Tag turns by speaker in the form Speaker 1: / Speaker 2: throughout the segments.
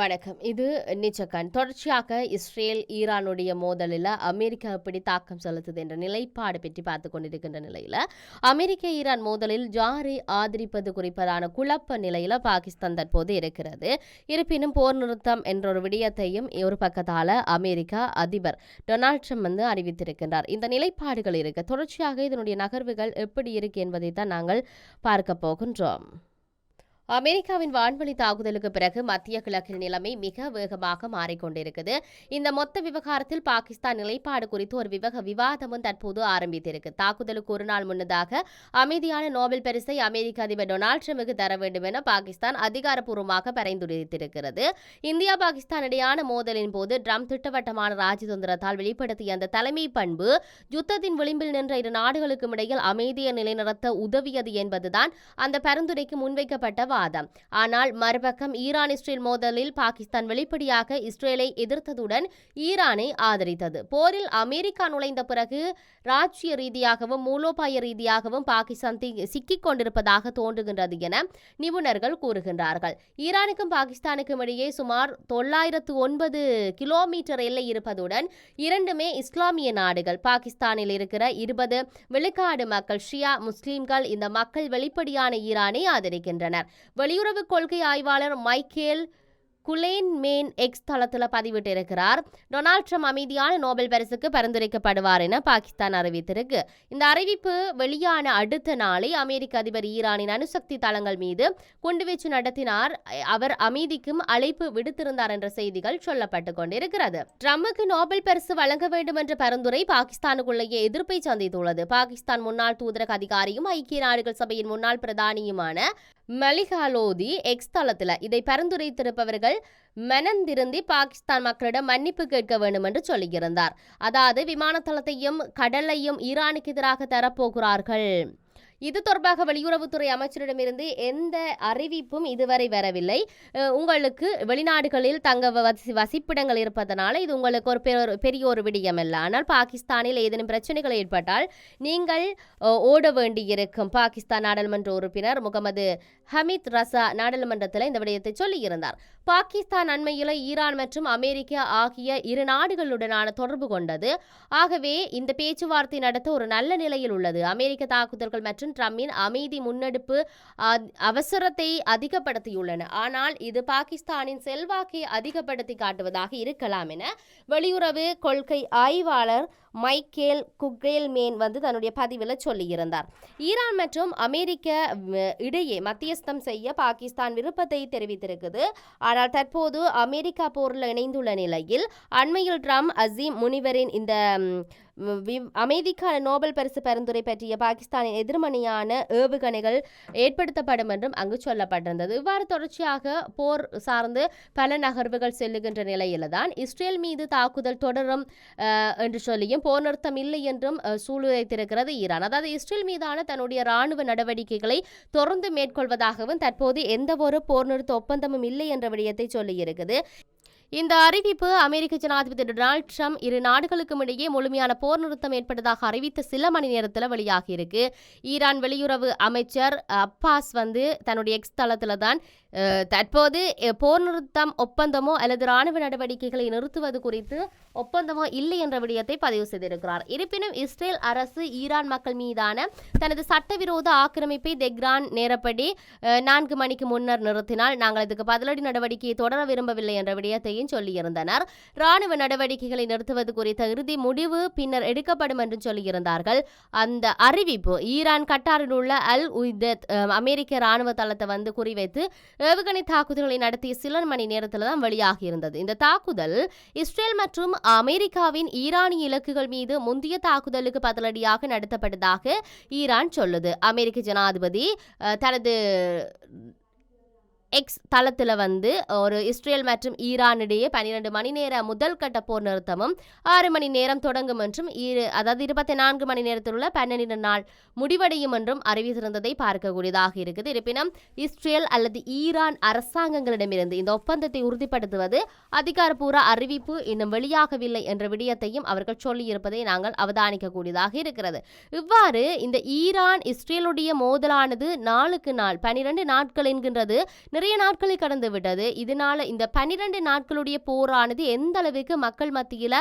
Speaker 1: வணக்கம். இது நிச்சக்கன் தொடர்ச்சியாக இஸ்ரேல் ஈரானுடைய மோதலில் அமெரிக்கா எப்படி தாக்கம் செலுத்துது என்ற நிலைப்பாடு பற்றி பார்த்து கொண்டிருக்கின்ற நிலையில் அமெரிக்க ஈரான் மோதலில் ஜாரை ஆதரிப்பது குறிப்பதான குழப்ப நிலையில் பாகிஸ்தான் தற்போது இருக்கிறது. இருப்பினும் போர் நிறுத்தம் என்ற ஒரு விடயத்தையும் ஒரு பக்கத்தால் அமெரிக்கா அதிபர் டொனால்ட் ட்ரம்ப் வந்து அறிவித்திருக்கின்றார். இந்த நிலைப்பாடுகள் இருக்க. தொடர்ச்சியாக இதனுடைய நகர்வுகள் எப்படி இருக்கு என்பதை தான் நாங்கள் பார்க்க போகின்றோம். அமெரிக்காவின் வான்வழி தாக்குதலுக்கு பிறகு மத்திய கிழக்கின் நிலைமை மிக வேகமாக மாறிக்கொண்டிருக்குது. இந்த மொத்த விவகாரத்தில் பாகிஸ்தான் நிலைப்பாடு குறித்து ஒரு விவக விவாதமும் தற்போது ஆரம்பித்திருக்கு. தாக்குதலுக்கு ஒரு நாள் முன்னதாக அமைதியான நோபல் பரிசை அமெரிக்க அதிபர் டொனால்ட் ட்ரம்புக்கு தர வேண்டும் என பாகிஸ்தான் அதிகாரப்பூர்வமாக பரிந்துரைத்திருக்கிறது. இந்தியா பாகிஸ்தான் இடையான மோதலின் போது ட்ரம்ப் திட்டவட்டமான ராஜதந்திரத்தால் வெளிப்படுத்திய அந்த தலைமை பண்பு யுத்தத்தின் விளிம்பில் நின்ற இரு நாடுகளுக்கும் இடையில் அமைதியை நிலைநிறுத்த உதவியது என்பதுதான் அந்த பரிந்துரைக்கு முன்வைக்கப்பட்ட வாதம். ஆனால் மறுபக்கம் ஈரான் இஸ்ரேல் மோதலில் பாகிஸ்தான் வெளிப்படையாக இஸ்ரேலை எதிர்த்ததுடன் ஈரானை ஆதரித்தது. போரில் அமெரிக்கா நுழைந்த பிறகு ராஜ்ய ரீதியாகவும் மூலோபாய ரீதியாகவும் பாகிஸ்தான் சிக்கிக் கொண்டிருப்பதாக தோன்றுகின்றது என நிபுணர்கள் கூறுகின்றார்கள். ஈரானுக்கும் பாகிஸ்தானுக்கும் இடையே சுமார் தொள்ளாயிரத்து ஒன்பது கிலோமீட்டர் எல்லை இருப்பதுடன் இரண்டுமே இஸ்லாமிய நாடுகள். பாகிஸ்தானில் இருக்கிற இருபது விழுக்காடு மக்கள் ஷியா முஸ்லிம்கள் இந்த மக்கள் வெளிப்படையான ஈரானை ஆதரிக்கின்றனர். வெளியுறவு கொள்கை ஆய்வாளர் மைக்கேல் குலேன் மேன் எக்ஸ் தளத்தில் பதிவிட்டிருக்கிறார். டொனால்ட் ட்ரம்ப் அமைதியான நோபல் பரிசுக்கு பரிந்துரைக்கப்படுவார் என பாகிஸ்தான் அறிவித்திருக்கு. இந்த அறிவிப்பு வெளியான அடுத்த நாளை அமெரிக்க அதிபர் ஈரானின் அணுசக்தி தளங்கள் மீது குண்டுவீச்சு நடத்தினார். அவர் அமைதிக்கும் அழைப்பு விடுத்திருந்தார் என்ற செய்திகள் சொல்லப்பட்டு கொண்டிருக்கிறது. ட்ரம்புக்கு நோபல் பரிசு வழங்க வேண்டும் என்ற பரிந்துரை பாகிஸ்தானுக்குள்ளேயே எதிர்ப்பை சந்தித்துள்ளது. பாகிஸ்தான் முன்னாள் தூதரக அதிகாரியும் ஐக்கிய நாடுகள் சபையின் முன்னாள் பிரதானியுமான மலிகாலோதி எக்ஸ் தளத்தில். இதை பரிந்துரைத்திருப்பவர்கள் மனந்திருந்தி பாகிஸ்தான் மக்களிடம் மன்னிப்பு கேட்க வேண்டும் என்று சொல்லியிருந்தார். அதாவது விமானத்தளத்தையும் கடலையும் ஈரானுக்கு எதிராக தரப்போகிறார்கள். இது தொடர்பாக வெளியுறவுத்துறை அமைச்சரிடமிருந்து எந்த அறிவிப்பும் இதுவரை வரவில்லை. உங்களுக்கு வெளிநாடுகளில் தங்க வசி வசிப்பிடங்கள் இருப்பதனால இது உங்களுக்கு ஒரு பெரிய ஒரு விடயம் அல்ல ஆனால் பாகிஸ்தானில் ஏதேனும் பிரச்சனைகள் ஏற்பட்டால் நீங்கள் ஓட வேண்டியிருக்கும். பாகிஸ்தான் நாடாளுமன்ற உறுப்பினர் முகமது ஹமீத் ரசா நாடாளுமன்றத்தில் இந்த விடயத்தை சொல்லியிருந்தார். பாகிஸ்தான் அண்மையில் ஈரான் மற்றும் அமெரிக்கா ஆகிய இரு நாடுகளுடனான தொடர்பு கொண்டது. ஆகவே இந்த பேச்சுவார்த்தை நடத்த ஒரு நல்ல நிலையில் உள்ளது. அமெரிக்க தாக்குதல்கள் மற்றும் ட்ரம்பின் அமைதி முன்னெடுப்பு அவசரத்தை அதிகப்படுத்தியுள்ளன. ஆனால் இது பாகிஸ்தானின் செல்வாக்கை அதிகப்படுத்தி காட்டுவதாக இருக்கலாம் என வெளியுறவு கொள்கை ஆய்வாளர் மைக்கேல் குக்ரேல்மேன் வந்து தன்னுடைய பதிவில் சொல்லியிருந்தார். ஈரான் மற்றும் அமெரிக்க இடையே மத்தியஸ்தம் செய்ய பாகிஸ்தான் விருப்பத்தை தெரிவித்திருக்குது. ஆனால் தற்போது அமெரிக்கா போரில் இணைந்துள்ள நிலையில் அண்மையில் ட்ரம்ப் அசீம் முனிவரின் இந்த அமைதிக்கான நோபல் பரிசு பரிந்துரை பற்றிய பாகிஸ்தானின் எதிர்மணியான ஏவுகணைகள் ஏற்படுத்தப்படும் என்றும் அங்கு சொல்லப்பட்டிருந்தது. இவ்வாறு தொடர்ச்சியாக போர் சார்ந்து பல நகர்வுகள் செல்லுகின்ற நிலையில்தான் இஸ்ரேல் மீது தாக்குதல் தொடரும் என்று சொல்லியும் போர் இல்லை என்றும் சூளுரைத்திருக்கிறது ஈரான். அதாவது இஸ்ரேல் மீதான தன்னுடைய ராணுவ நடவடிக்கைகளை தொடர்ந்து மேற்கொள்வதாகவும் தற்போது எந்த ஒரு போர் நிறுத்த ஒப்பந்தமும் இல்லை என்ற விடயத்தை சொல்லியிருக்குது. இந்த அறிவிப்பு அமெரிக்க ஜனாதிபதி டொனால்ட் ட்ரம்ப் இரு நாடுகளுக்கும் இடையே முழுமையான போர் நிறுத்தம் ஏற்பட்டதாக அறிவித்த சில மணி நேரத்தில் வெளியாகியிருக்கு. ஈரான் வெளியுறவு அமைச்சர் அப்பாஸ் வந்து தன்னுடைய எக்ஸ் தளத்தில் தான் தற்போது போர் நிறுத்தம் ஒப்பந்தமோ அல்லது ராணுவ நடவடிக்கைகளை நிறுத்துவது குறித்து ஒப்பந்தமோ இல்லை என்ற விடயத்தை பதிவு செய்திருக்கிறார். இருப்பினும் இஸ்ரேல் அரசு ஈரான் மக்கள் மீதான தனது சட்டவிரோத ஆக்கிரமிப்பை தெக்ரான் நேரப்படி நான்கு மணிக்கு முன்னர் நிறுத்தினால் நாங்கள் இதுக்கு பதிலடி நடவடிக்கையை தொடர விரும்பவில்லை என்ற விடயத்தையும் சொல்லியிருந்தனர். ராணுவ நடவடிக்கைகளை நிறுத்துவது குறித்த இறுதி முடிவு பின்னர் எடுக்கப்படும் என்று சொல்லியிருந்தார்கள். அந்த அறிவிப்பு ஈரான் கட்டாரில் உள்ள அல் உய்தத் அமெரிக்க ராணுவ தளத்தை வந்து குறிவைத்து ஏவுகணை தாக்குதல்களை நடத்திய சில மணி நேரத்தில் தான் வெளியாகியிருந்தது. இந்த தாக்குதல் இஸ்ரேல் மற்றும் அமெரிக்காவின் ஈரானிய இலக்குகள் மீது முந்தைய தாக்குதலுக்கு பதிலடியாக நடத்தப்பட்டதாக ஈரான் சொல்லுது. அமெரிக்க ஜனாதிபதி தனது எக்ஸ் தளத்தில் வந்து ஒரு இஸ்ரேல் மற்றும் ஈரானிடையே பனிரெண்டு பன்னிரண்டு மணி நேர முதல் கட்ட போர் நிறுத்தமும் ஆறு மணி நேரம் தொடங்கும் என்றும் அதாவது இருபத்தி நான்கு மணி நேரத்தில் உள்ள பன்னெண்டு நாள் முடிவடையும் என்றும் அறிவித்திருந்ததை பார்க்கக்கூடியதாக இருக்குது. இருப்பினும் இஸ்ரேல் அல்லது ஈரான் அரசாங்கங்களிடமிருந்து இந்த ஒப்பந்தத்தை உறுதிப்படுத்துவது அதிகாரப்பூர்வ அறிவிப்பு இன்னும் வெளியாகவில்லை என்ற விடயத்தையும் அவர்கள் சொல்லியிருப்பதை நாங்கள் அவதானிக்கக்கூடியதாக இருக்கிறது. இவ்வாறு இந்த ஈரான் இஸ்ரேலுடைய மோதலானது நாளுக்கு நாள் பனிரெண்டு நாட்கள் என்கின்றது நிறைய நாட்களை கடந்து விட்டது. இதனால இந்த பனிரெண்டு நாட்களுடைய போரானது எந்த அளவுக்கு மக்கள் மத்தியில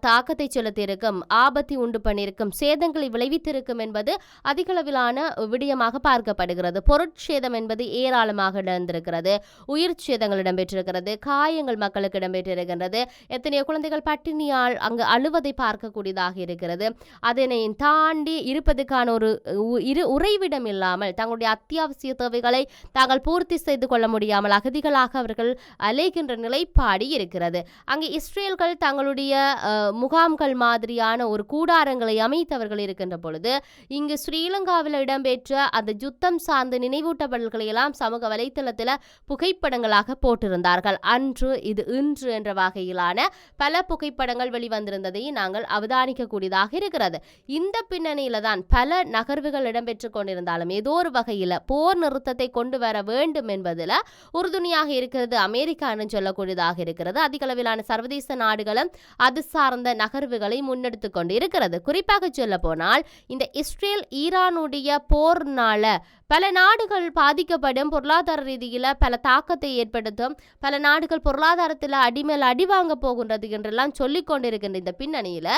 Speaker 1: தாக்கத்தை செலுத்தியிருக்கும் ஆபத்தை உண்டு பண்ணியிருக்கும் சேதங்களை விளைவித்திருக்கும் என்பது அதிகளவிலான விடயமாக பார்க்கப்படுகிறது. பொருட்சேதம் என்பது ஏராளமாக நடந்திருக்கிறது. உயிர் சேதங்கள் இடம்பெற்றிருக்கிறது. காயங்கள் மக்களுக்கு இடம்பெற்றிருக்கின்றது. எத்தனையோ குழந்தைகள் பட்டினியால் அங்கு அழுவதை பார்க்கக்கூடியதாக இருக்கிறது. அதனை தாண்டி இருப்பதற்கான ஒரு உ- இரு உறைவிடம் இல்லாமல் தங்களுடைய அத்தியாவசிய தேவைகளை தாங்கள் பூர்த்தி செய்து கொள்ள முடியாமல் அகதிகளாக அவர்கள் அலைகின்ற நிலைப்பாடு இருக்கிறது. அங்கே இஸ்ரேல்கள் தங்களுடைய முகாம்கள் மாதிரியான ஒரு கூடாரங்களை அமைத்தவர்கள் இருக்கின்ற பொழுது இங்கு ஸ்ரீலங்காவில் இடம்பெற்ற அந்த யுத்தம் சார்ந்த நினைவூட்டப்படல்களை எல்லாம் சமூக வலைத்தளத்தில் புகைப்படங்களாக போட்டிருந்தார்கள். அன்று இது இன்று என்ற வகையிலான பல புகைப்படங்கள் வெளிவந்திருந்ததை நாங்கள் அவதானிக்கக்கூடியதாக இருக்கிறது. இந்த பின்னணியில தான் பல நகர்வுகள் இடம்பெற்று கொண்டிருந்தாலும் ஏதோ ஒரு வகையில் போர் நிறுத்தத்தை கொண்டு வர வேண்டும் என்பது என்பதில் உறுதுணையாக இருக்கிறது அமெரிக்கான்னு சொல்லக்கூடியதாக இருக்கிறது. அதிக அளவிலான சர்வதேச நாடுகளும் அது சார்ந்த நகர்வுகளை முன்னெடுத்து கொண்டு இருக்கிறது. குறிப்பாக சொல்ல போனால் இந்த இஸ்ரேல் ஈரானுடைய போர்னால பல நாடுகள் பாதிக்கப்படும் பொருளாதார ரீதியில் பல தாக்கத்தை ஏற்படுத்தும். பல நாடுகள் பொருளாதாரத்தில் அடிமேல் அடி வாங்க போகின்றது என்றெல்லாம் சொல்லிக் கொண்டிருக்கின்ற இந்த பின்னணியில்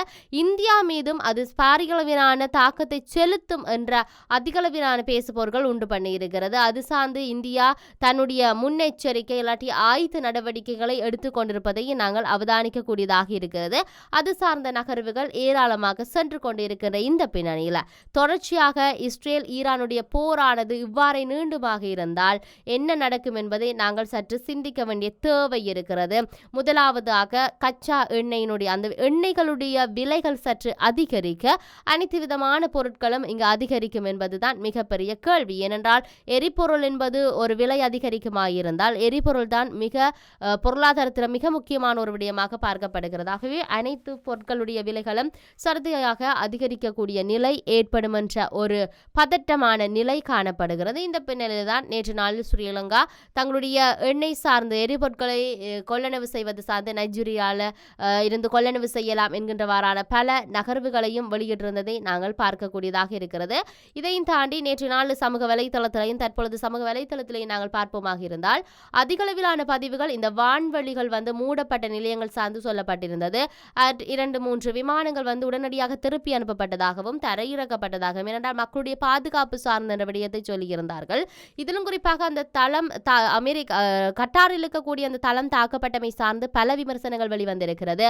Speaker 1: இந்தியா மீதும் அது பாரிகளவிலான தாக்கத்தை செலுத்தும் என்ற அதிகளவிலான பேசுபவர்கள் உண்டு பண்ணியிருக்கிறது. அது சார்ந்து இந்தியா தன்னுடைய முன்னெச்சரிக்கை இல்லாட்டி ஆயுத நடவடிக்கைகளை எடுத்துக்கொண்டிருப்பதையும் நாங்கள் அவதானிக்கக்கூடியதாக இருக்கிறது. அது சார்ந்த நகர்வுகள் ஏராளமாக சென்று கொண்டிருக்கின்ற இந்த பின்னணியில். தொடர்ச்சியாக இஸ்ரேல் ஈரானுடைய போரான போரானது இவ்வாறே நீண்டுமாக இருந்தால் என்ன நடக்கும் என்பதை நாங்கள் சற்று சிந்திக்க வேண்டிய தேவை இருக்கிறது. முதலாவதாக கச்சா எண்ணெயினுடைய அந்த எண்ணெய்களுடைய விலைகள் சற்று அதிகரிக்க அனைத்து விதமான பொருட்களும் இங்கு அதிகரிக்கும் என்பதுதான் மிகப்பெரிய கேள்வி. ஏனென்றால் எரிபொருள் என்பது ஒரு விலை அதிகரிக்குமாயிருந்தால் எரிபொருள் தான் மிக பொருளாதாரத்தில் மிக முக்கியமான ஒரு விடயமாக பார்க்கப்படுகிறது ஆகவே அனைத்து பொருட்களுடைய விலைகளும் சரதியாக அதிகரிக்கக்கூடிய நிலை ஏற்படும் என்ற ஒரு பதட்டமான நிலை காணப்படுகிறது. இந்த பின்னணியில் தான் நேற்று நாளில் ஸ்ரீலங்கா தங்களுடைய எண்ணெய் சார்ந்த எரிபொருட்களை கொள்ளனவு கொள்ளளவு செய்வது சார்ந்து நைஜீரியாவில் இருந்து கொள்ளளவு செய்யலாம் என்கின்றவாறான பல நகர்வுகளையும் வெளியிட்டிருந்ததை நாங்கள் பார்க்கக்கூடியதாக இருக்கிறது. இதையும் தாண்டி நேற்று நாள் சமூக வலைத்தளத்திலையும் தற்பொழுது சமூக வலைத்தளத்திலையும் நாங்கள் பார்ப்போமாக இருந்தால் அதிகளவிலான பதிவுகள் இந்த வான்வெளிகள் வந்து மூடப்பட்ட நிலையங்கள் சார்ந்து சொல்லப்பட்டிருந்தது. அட் இரண்டு மூன்று விமானங்கள் வந்து உடனடியாக திருப்பி அனுப்பப்பட்டதாகவும் தரையிறக்கப்பட்டதாகவும் ஏனென்றால் மக்களுடைய பாதுகாப்பு சார்ந்த இந்த விடயத்தை சொல்லியிருந்தார்கள். இதிலும் குறிப்பாக அந்த தளம் த அமெரிக்கா கட்டாரில் இருக்கக்கூடிய அந்த தளம் தாக்கப்பட்டமை சார்ந்து பல விமர்சனங்கள் வெளிவந்திருக்கிறது.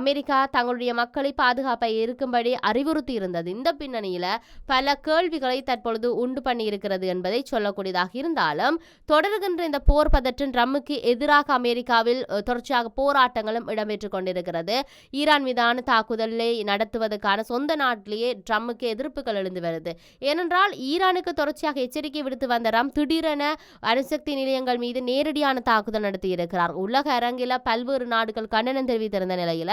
Speaker 1: அமெரிக்கா தங்களுடைய மக்களை பாதுகாப்பை இருக்கும்படி அறிவுறுத்தி இருந்தது இந்த பின்னணியில் பல கேள்விகளை தற்பொழுது உண்டு பண்ணி இருக்கிறது என்பதை சொல்லக்கூடியதாக இருந்தாலும் தொடர்கின்ற இந்த போர் பதற்றின் ட்ரம்முக்கு எதிராக அமெரிக்காவில் தொடர்ச்சியாக போராட்டங்களும் இடம்பெற்று கொண்டிருக்கிறது. ஈரான் மீதான தாக்குதலை நடத்துவதற்கான சொந்த நாட்டிலேயே ட்ரம்முக்கு எதிர்ப்புகள் எழுந்து வருது. ஏனென்றால் ஈரானுக்கு தொடர்ச்சியாக எச்சரிக்கை விடுத்து வந்த ராம் திடீரென அணுசக்தி நிலையங்கள் மீது நேரடியான தாக்குதல் நடத்தியிருக்கிறார் உலக அரங்கில பல்வேறு நாடுகள் கண்டனம் தெரிவித்திருந்த நிலையில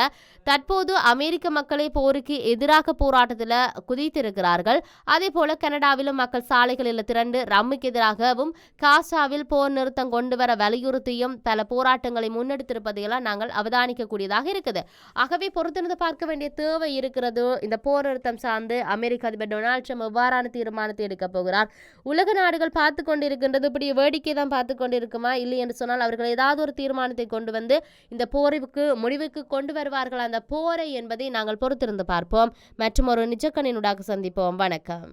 Speaker 1: தற்போது அமெரிக்க மக்களை போருக்கு எதிராக போராட்டத்தில் குதித்திருக்கிறார்கள். அதே போல கனடாவிலும் மக்கள் சாலைகளில் திரண்டு ரம்முக்கு எதிராகவும் காசாவில் போர் நிறுத்தம் கொண்டு வர வலியுறுத்தியும் பல போராட்டங்களை முன்னெடுத்திருப்பதையெல்லாம் நாங்கள் அவதானிக்கக்கூடியதாக இருக்குது. ஆகவே பொறுத்திருந்து பார்க்க வேண்டிய தேவை இருக்கிறது. இந்த போர் நிறுத்தம் சார்ந்து அமெரிக்க அதிபர் டொனால்ட் ட்ரம்ப் எவ்வாறான தீர்மானத்தை எடுக்க போகிறார்? உலக நாடுகள் பார்த்து கொண்டிருக்கின்றது இப்படி வேடிக்கை தான் பார்த்து கொண்டிருக்குமா இல்லை என்று சொன்னால் அவர்கள் ஏதாவது ஒரு தீர்மானத்தை கொண்டு வந்து இந்த போருக்கு முடிவுக்கு கொண்டு வருவார்கள்? அந்த போரை என்பதை நாங்கள் பொறுத்திருந்து பார்ப்போம். மற்றும் ஒரு நிஜக்கணினுடாக சந்திப்போம். வணக்கம்.